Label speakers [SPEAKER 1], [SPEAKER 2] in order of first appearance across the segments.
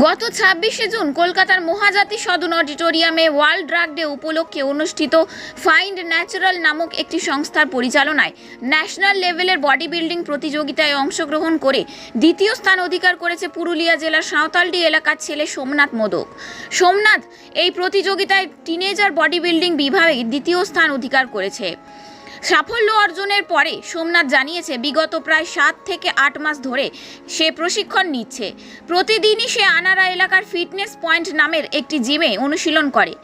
[SPEAKER 1] গত ছাব্বিশে জুন কলকাতার মহাজাতি সদন অডিটোরিয়ামে ওয়ার্ল্ড ড্রাগ ডে উপলক্ষে অনুষ্ঠিত ফাইন্ড ন্যাচারাল নামক একটি সংস্থার পরিচালনায় ন্যাশনাল লেভেলের বডি বিল্ডিং প্রতিযোগিতায় অংশগ্রহণ করে দ্বিতীয় স্থান অধিকার করেছে পুরুলিয়া জেলার সাঁওতালডি এলাকার ছেলে সোমনাথ মোদক। সোমনাথ এই প্রতিযোগিতায় টিনেজার বডি বিল্ডিং বিভাগে দ্বিতীয় স্থান অধিকার করেছে। সাফল্য অর্জনের পরে সোমনাথ জানিয়েছে, বিগত প্রায় সাত থেকে আট মাস ধরে সে প্রশিক্ষণ নিচ্ছে। প্রতিদিনই সে আনারা এলাকার ফিটনেস পয়েন্ট নামের একটি জিমে অনুশীলন করে।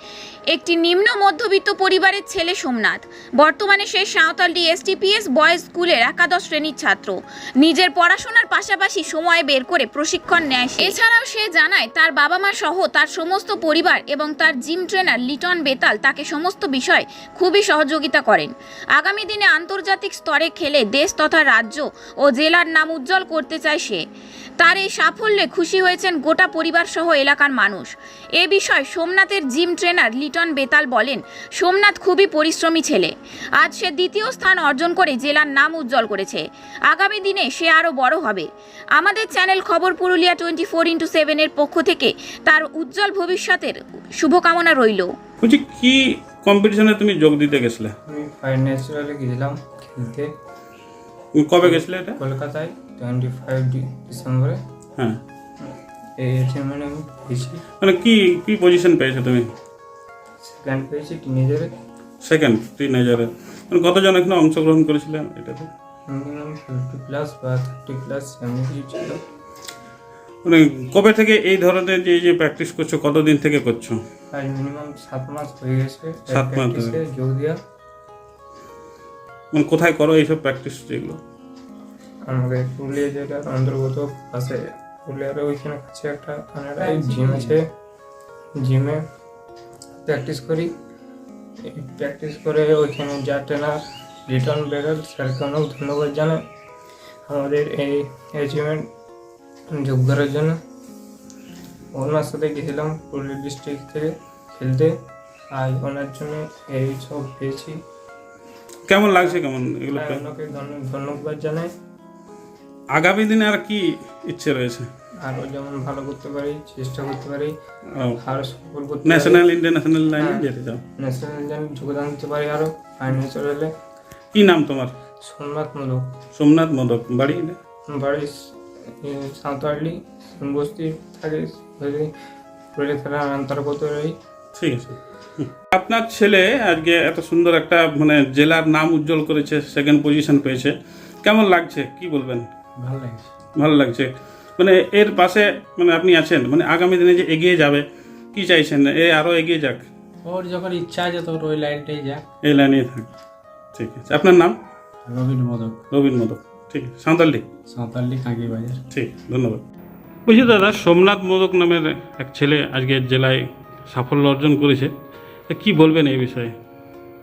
[SPEAKER 1] একটি নিম্ন মধ্যবিত্ত পরিবারের ছেলে সোমনাথ। বর্তমানে সে সাঁওতালডি এসটিপিএস বয়েজ স্কুলের একাদশ শ্রেণির ছাত্র। নিজের পড়াশোনার পাশাপাশি সময় বের করে প্রশিক্ষণ নেয় এছাড়াও সে জানায়, তার বাবা মা সহ তার সমস্ত পরিবার এবং তার জিম ট্রেনার লিটন বেতাল তাকে সমস্ত বিষয় খুবই সহযোগিতা করেন। আগামী দিনে আন্তর্জাতিক স্তরে খেলে দেশ তথা রাজ্য ও জেলার নাম উজ্জ্বল করতে চায় সে। তার এই সাফল্যে খুশি হয়েছেন গোটা পরিবার সহ এলাকার মানুষ। এ বিষয়ে সোমনাথের জিম ট্রেনার লিটন বেতাল বলেন সোমনাথ খুবই পরিশ্রমী ছেলে। আজ সে দ্বিতীয় স্থান অর্জন করে জেলার নাম উজ্জ্বল করেছে। আগামী দিনে সে আরও বড় হবে। আমাদের চ্যানেল খবর পুরুলিয়া টোয়েন্টি ফোর ইন্টু সেভেনের পক্ষ থেকে তার উজ্জ্বল ভবিষ্যতের শুভকামনা রইল।
[SPEAKER 2] বলছি কি কম্পিটিশনে তুমি যোগ দিতে গেছিলে?
[SPEAKER 3] ন্যাচারালে গেছিলাম খেলতে।
[SPEAKER 2] কবে গেছিলে এটা?
[SPEAKER 3] কলকাতায় টোয়েন্টি ফাইভ ডিসেম্বরে।
[SPEAKER 2] হ্যাঁ।
[SPEAKER 3] এই অ্যাচিভমেন্ট আমি পেয়েছি।
[SPEAKER 2] মানে কি কি পজিশন পেয়েছ তুমি?
[SPEAKER 3] সেকেন্ড পেয়েছি টিনেজারে
[SPEAKER 2] সেকেন্ড টিনেজারে মানে কতজন এখানে অংশগ্রহণ করেছিলেন? এটাতে
[SPEAKER 3] ফিফটি প্লাস বা থার্টি প্লাস এমনি কিছু ছিল?
[SPEAKER 2] মানে কবে থেকে এই ধরনের যে যে প্র্যাকটিস করছ কতদিন থেকে করছ?
[SPEAKER 3] মিনিমাম সাত মাস হয়ে গেছে।
[SPEAKER 2] সাত মাস
[SPEAKER 3] যোগ দেওয়া।
[SPEAKER 2] মানে কোথায় করো এইসব প্র্যাকটিস যেগুলো?
[SPEAKER 3] আমাদের পুরুলিয়া জেলার অন্তর্গত পাশে। পুরুলিয়ার ওইখানে কাছে একটা কানাডায় জিম আছে। জিমে প্র্যাকটিস করি। প্র্যাকটিস করে ওইখানে যা ট্রেনার রিটার্ন বেরোল স্যারকে অনেক ধন্যবাদ জানাই আমাদের এই অ্যাচিভমেন্ট যোগ করার জন্য। ওনার সাথে গেছিলাম পুরুলিয়া ডিস্ট্রিক্ট থেকে খেলতে। আর ওনার জন্য এই সব পেয়েছি।
[SPEAKER 2] কেমন লাগছে কেমন এগুলো
[SPEAKER 3] ওনাকে ধন্য- ধন্যবাদ জানাই।
[SPEAKER 2] আগামী দিনে আর কি ইচ্ছে রয়েছে?
[SPEAKER 3] আরও যেমন ভালো করতে পারি চেষ্টা করতে পারি আরও সফল করতে
[SPEAKER 2] ন্যাশনাল ইন্টারন্যাশনাল লাইনে। যেতে চাও?
[SPEAKER 3] ন্যাশনাল যেন যোগদান দিতে পারি আরও ফাইন্যান্সিয়ালে
[SPEAKER 2] কি নাম তোমার?
[SPEAKER 3] সোমনাথ মূলক
[SPEAKER 2] সোমনাথ মদক বাড়ি
[SPEAKER 3] বাড়ি সাঁওতালি বস্তি থাকে পুরুলিয়া থানার অন্তর্গত রই
[SPEAKER 2] ঠিক আছে। আপনার ছেলে আজকে এত সুন্দর একটা মানে জেলার নাম উজ্জ্বল করেছে সেকেন্ড পজিশন পেয়েছে। কেমন লাগছে? কি বলবেন?
[SPEAKER 3] ভালো লাগছে।
[SPEAKER 2] ভালো লাগছে। মানে এর পাশে মানে আপনি আছেন মানে আগামী দিনে যে এগিয়ে যাবে কি চাইছেন? এ আরও এগিয়ে যাক।
[SPEAKER 4] ওর যখন ইচ্ছা আছে তখন ওই লাইনটাই যাক।
[SPEAKER 2] এই লাইনে থাক। ঠিক আছে। আপনার নাম?
[SPEAKER 4] রবীন্দ্র মদক।
[SPEAKER 2] রবীন মদক। ঠিক সাঁওতালি?
[SPEAKER 4] সাঁওতালি কাঁকি বাজার।
[SPEAKER 2] ঠিক ধন্যবাদ। বুঝছি দাদা সোমনাথ মোদক নামের এক ছেলে আজকে জেলায় সাফল্য অর্জন করেছে। তা কি বলবেন এই বিষয়ে?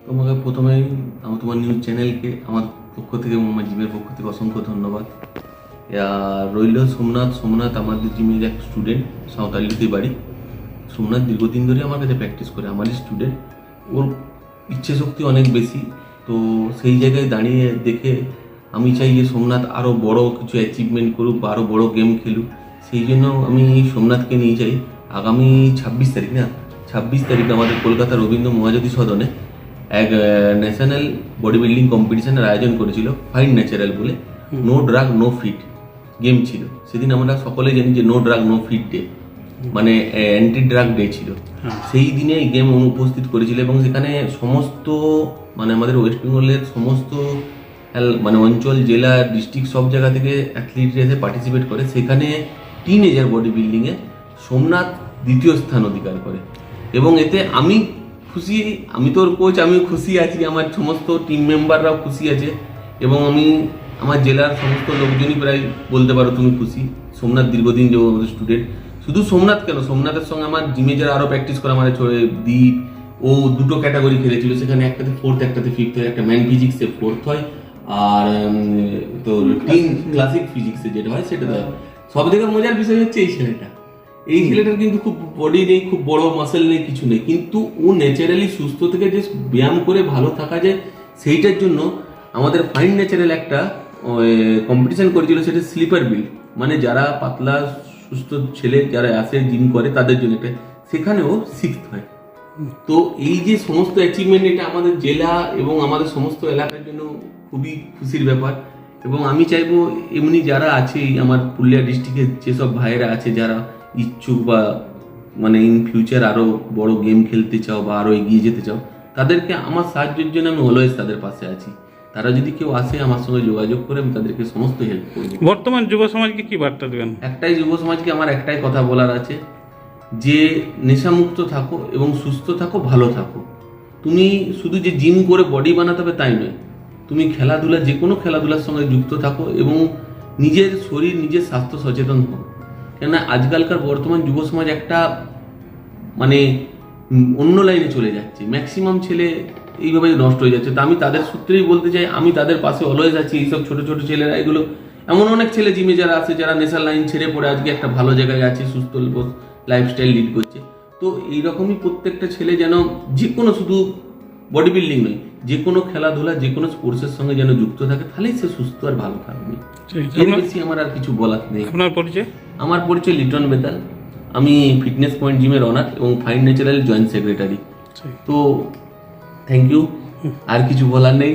[SPEAKER 5] তোমাকে প্রথমেই আমার তোমার নিউজ চ্যানেলকে আমার পক্ষ থেকে জিমের পক্ষ থেকে অসংখ্য ধন্যবাদ। রইল সোমনাথ সোমনাথ আমাদের জিমের এক স্টুডেন্ট সাঁওতালিতে বাড়ি সোমনাথ দীর্ঘদিন ধরে আমার কাছে প্র্যাকটিস করে আমারই স্টুডেন্ট ওর ইচ্ছে শক্তি অনেক বেশি। তো সেই জায়গায় দাঁড়িয়ে দেখে আমি চাই যে সোমনাথ আরও বড় কিছু অ্যাচিভমেন্ট করুক বা আরও বড় গেম খেলুক। সেই জন্য আমি সোমনাথকে নিয়ে যাই। আগামী ছাব্বিশ তারিখ না ছাব্বিশ তারিখ আমাদের কলকাতা রবীন্দ্র মহাজ্যোতি সদনে এক ন্যাশনাল বডি বিল্ডিং কম্পিটিশনের আয়োজন করেছিল ফাইন ন্যাচারাল বলে। No drug no fit game ছিল। সেদিন আমরা সকলে জানি যে no drug no fit day মানে অ্যান্টি ড্রাগ ডে ছিল। সেই দিনে এই গেম উপস্থিত করেছিল এবং সেখানে সমস্ত মানে আমাদের ওয়েস্ট বেঙ্গলের সমস্ত মানে অঞ্চল জেলা ডিস্ট্রিক্ট সব জায়গা থেকে অ্যাথলিটরা এসে পার্টিসিপেট করে। সেখানে টিন এজার বডি বিল্ডিংয়ে সোমনাথ দ্বিতীয় স্থান অধিকার করে। এবং এতে আমি খুশি আমি তোর কোচ আমি খুশি আছি। আমার সমস্ত টিম মেম্বাররাও খুশি আছে। এবং আমি আমার জেলার সমস্ত লোকজনই প্রায় বলতে পারো তুমি খুশি। সোমনাথ দীর্ঘদিন যে আমাদের স্টুডেন্ট শুধু সোমনাথ কেন? সোমনাথের সঙ্গে আমার জিমে যারা আরও প্র্যাকটিস করে আমার দ্বীপ ও দুটো ক্যাটাগরি খেলেছিল। সেখানে একটাতে ফোর্থ একটাতে ফিফথ হয় একটা ম্যান ফিজিক্সে ফোর্থ হয়। আর তোর টিম ক্লাসিক ফিজিক্সে যেটা হয় সেটা সব থেকে মজার বিষয় হচ্ছে এই ছেলেটা। এই ছেলেটার কিন্তু খুব বডি নেই খুব বড় মাসেল নেই কিছু নেই। কিন্তু ও ন্যাচারালি সুস্থ থেকে যে ব্যায়াম করে ভালো থাকা যায় সেইটার জন্য আমাদের ফাইন ন্যাচারাল একটা কম্পিটিশন করেছিল সেটা স্লিপার বিল্ড মানে যারা পাতলা, সুস্থ ছেলে যারা আসে জিম করে, তাদের জন্য এটা সেখানেও সিক্স হয়। তো এই যে সমস্ত অ্যাচিভমেন্ট এটা আমাদের জেলা এবং আমাদের সমস্ত এলাকার জন্য খুবই খুশির ব্যাপার। এবং আমি চাইব এমনি যারা আছে আমার পুরুলিয়া ডিস্ট্রিক্টের যেসব ভাইয়েরা আছে, যারা ইচ্ছুক বা মানে ইন ফিউচার আরও বড় গেম খেলতে চাও বা আরও এগিয়ে যেতে চাও, তাদেরকে আমার সাহায্যের জন্য আমি অলওয়েজ তাদের পাশে আছি। তারা যদি কেউ আসে আমার সঙ্গে যোগাযোগ করে আমি তাদেরকে সমস্ত হেল্প করব
[SPEAKER 2] বর্তমান যুব সমাজকে কি বার্তা দেবেন?
[SPEAKER 5] একটাই যুব সমাজকে আমার একটাই কথা বলার আছে যে নেশামুক্ত থাকো এবং সুস্থ থাকো ভালো থাকো। তুমি শুধু যে জিম করে বডি বানাতে হবে তাই নয় তুমি খেলাধুলা যে কোনো খেলাধুলার সঙ্গে যুক্ত থাকো এবং নিজের শরীর নিজের স্বাস্থ্য সচেতন হও। কেননা আজকালকার বর্তমান যুব সমাজ একটা মানে অন্য লাইনে চলে যাচ্ছে। ম্যাক্সিমাম ছেলে এইভাবে নষ্ট হয়ে যাচ্ছে। তা আমি তাদের সূত্রেই বলতে চাই আমি তাদের পাশে অলওয়েজ আছি এইসব ছোট ছোট ছেলেরা এগুলো এমন অনেক ছেলে জিমে যারা আছে যারা নেশার লাইন ছেড়ে পড়ে আজকে একটা ভালো জায়গায় আছে সুস্থ লাইফস্টাইল লিড করছে। তো এইরকমই প্রত্যেকটা ছেলে যেন যে কোনো শুধু বডি বিল্ডিং নয় যে কোনো খেলাধুলা যে কোনো স্পোর্টসের সঙ্গে যেন যুক্ত থাকে তাহলেই সে সুস্থ আর ভালো থাকবে। এর বেশি আমার আর কিছু বলার নেই।
[SPEAKER 2] আপনার পরিচয়?
[SPEAKER 5] আমার পরিচয় লিটন বেতাল। আমি ফিটনেস পয়েন্ট জিমের অনার এবং ফাইন ন্যাচারাল জয়েন্ট সেক্রেটারি তো থ্যাংক ইউ আর কিছু বলার নেই।